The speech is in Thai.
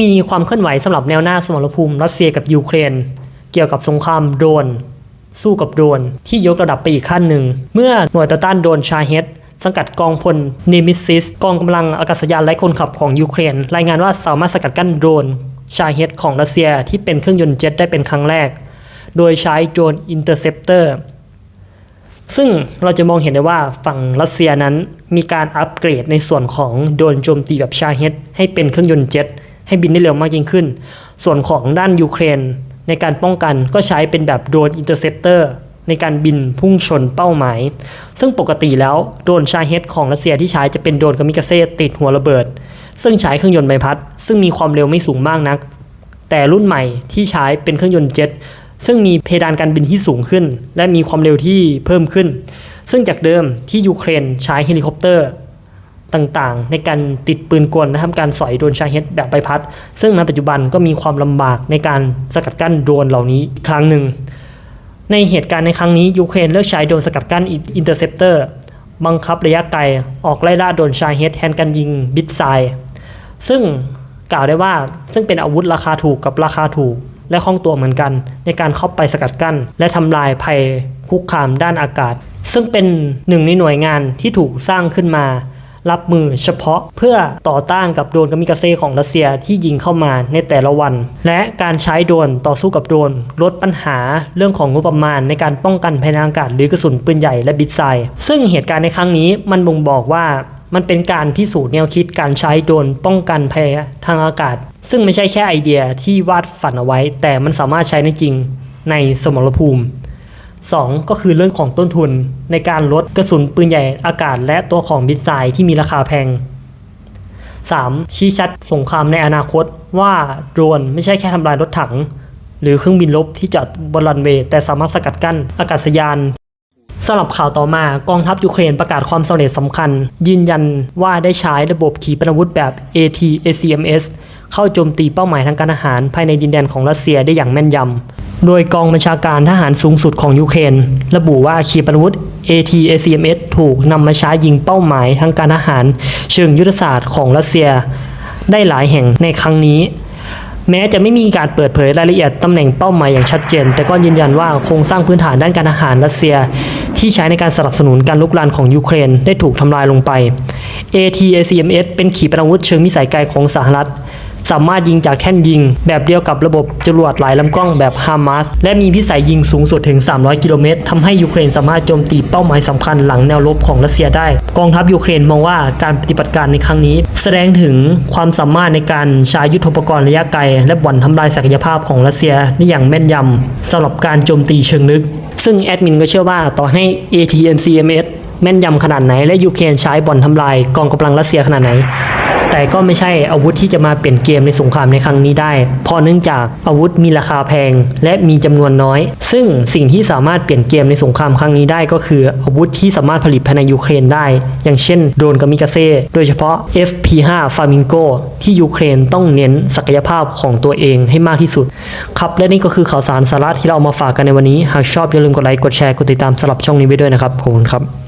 มีความเคลื่อนไหวสำหรับแนวหน้าสมรภูมิรัสเซียกับยูเครน เกี่ยวกับสงครามโดรนสู้กับโดรนที่ยกระดับไปอีกขั้นหนึ่ง เมื่อหน่วยต่อต้านโดรนชาเฮดสังกัดกองพลเนมิซิสกองกำลังอากาศยานไร้คนขับของยูเครน รายงานว่าสามารถสกัดกั้นโดรนชาเฮดของรัสเซียที่เป็นเครื่องยนต์เจ็ตได้เป็นครั้งแรก โดยใช้โดรนอินเตอร์เซปเตอร์ซึ่งเราจะมองเห็นได้ว่าฝั่งรัสเซียนั้นมีการอัปเกรดในส่วนของโดรนโจมตีแบบชาเฮดให้เป็นเครื่องยนต์เจ็ต ให้บินได้เร็วมากยิ่งขึ้น ส่วนของด้านยูเครน ในการป้องกันก็ใช้เป็นแบบโดรนอินเตอร์เซปเตอร์ในการบินพุ่งชนเป้าหมาย ซึ่งปกติแล้วโดรนชาเฮดของรัสเซียที่ใช้จะเป็นโดรนกามิกาเซ่ติดหัวระเบิด ซึ่งใช้เครื่องยนต์ใบพัด ซึ่งมีความเร็วไม่สูงมากนัก แต่รุ่นใหม่ที่ใช้เป็นเครื่องยนต์เจ็ตซึ่งมีเพดานการบินที่สูงขึ้น และมีความเร็วที่เพิ่มขึ้น ซึ่งจากเดิมที่ยูเครนใช้เฮลิคอปเตอร์ ต่างๆ ในการติดปืนกลและทำการสอยโดนชาเฮดแบบใบพัด ซึ่งในปัจจุบันก็มีความลำบากในการสกัดกั้นโดรนเหล่านี้ครั้งหนึ่ง ในเหตุการณ์ในครั้งนี้ยูเครนเลือกใช้โดรนสกัดกั้นอินเตอร์เซปเตอร์บังคับระยะไกลออกไล่ล่าโดนชาเฮดแทนการยิงบิดไซด์ซึ่งกล่าวได้ว่าซึ่งเป็นอาวุธราคาถูกกับราคาถูก และคล่องตัวเหมือนกัน ในการเข้าไปสกัดกั้น และทำลายภัยคุกคามด้านอากาศ ซึ่งเป็นหนึ่งในหน่วยงานที่ถูกสร้างขึ้นมา รับมือเฉพาะเพื่อต่อต้านกับโดรนกามิกาเซ่ของรัสเซียที่ยิงเข้ามาในแต่ละวัน และการใช้โดรนต่อสู้กับโดรนลดปัญหาเรื่องของงบประมาณในการป้องกันภัยทางอากาศหรือกระสุนปืนใหญ่และบิดไซด์ซึ่งเหตุการณ์ในครั้งนี้มันบ่งบอกว่ามันเป็นการพิสูจน์แนวคิดการใช้โดรนป้องกันภัยทางอากาศ ซึ่งไม่ใช่แค่ไอเดียที่วาดฝันเอาไว้ แต่มันสามารถใช้ในจริงในสมรภูมิ 2 ก็คือเรื่องของต้นทุน ในการลดกระสุนปืนใหญ่อากาศและตัวของบิสไซด์ที่มีราคาแพง 3. ชี้ชัดสงครามในอนาคตว่าโดรนไม่ใช่แค่ทำลายรถถัง หรือเครื่องบินรบที่จอดบนรันเวย์แต่สามารถสกัดกั้นอากาศยานสำหรับข่าวต่อมากองทัพยูเครนประกาศความสำเร็จสำคัญ ยืนยันว่าได้ใช้ระบบขีปนาวุธแบบ AT-ACMS เข้าโจมตีเป้าหมายทางการอาหารภายในดินแดนของรัสเซียได้อย่างแม่นยำ โดยกองบัญชาการทหารสูงสุดของยูเครนระบุว่าขีปนาวุธ AT-ACMS ถูกนำมาใช้ยิงเป้าหมายทางการอาหาร เชิงยุทธศาสตร์ของรัสเซีย ได้หลายแห่งในครั้งนี้ แม้จะไม่มีการเปิดเผยรายละเอียดตำแหน่งเป้าหมายอย่างชัดเจน แต่ก็ยืนยันว่าโครงสร้างพื้นฐานด้านการอาหารรัสเซีย ที่ใช้ในการสนับสนุนการลุกลานของยูเครนได้ถูกทำลายลงไป ATACMS เป็นขีปนาวุธเชิงมิสายไกลของสหรัฐ สามารถยิงจากแท่นยิง แบบเดียวกับระบบจรวดหลายลำกล้องแบบฮามาสและมีพิสัยยิงสูงสุดถึง 300 กิโลเมตรทำให้ยูเครนสามารถโจมตีเป้าหมายสำคัญหลังแนวรบของรัสเซียได้ กองทัพยูเครนมองว่าการปฏิบัติการในครั้งนี้ แสดงถึงความสามารถในการใช้ยุทโธปกรณ์ระยะไกล และบ่อนทำลายศักยภาพของรัสเซียได้อย่างแม่นยำสำหรับการโจมตีเชิงลึก ซึ่งแอดมินก็เชื่อว่าต่อให้ ATNCMS แม่นยำขนาดไหนและยูเครนใช้บ่อนทำลายกองกำลังรัสเซียขนาดไหน แต่ก็ไม่ใช่อาวุธที่จะมาเปลี่ยนเกมในสงครามในครั้งนี้ได้ เพราะเนื่องจากอาวุธมีราคาแพงและมีจำนวนน้อย ซึ่งสิ่งที่สามารถเปลี่ยนเกมในสงครามครั้งนี้ได้ก็คืออาวุธที่สามารถผลิตภายในยูเครนได้ อย่างเช่นโดรนกามิกาเซ่ โดยเฉพาะ FP5 f a m i n g o ที่ยูเครนต้องเน้นศักยภาพของตัวเองให้มากที่สุด ครับ และนี่ก็คือข่าวสารสาระที่เราเอามาฝากกันในวันนี้ หากชอบอย่าลืมกดไลค์ กดแชร์ กดติดตามสำหรับช่องนี้ไว้ด้วยนะครับ ขอบคุณครับ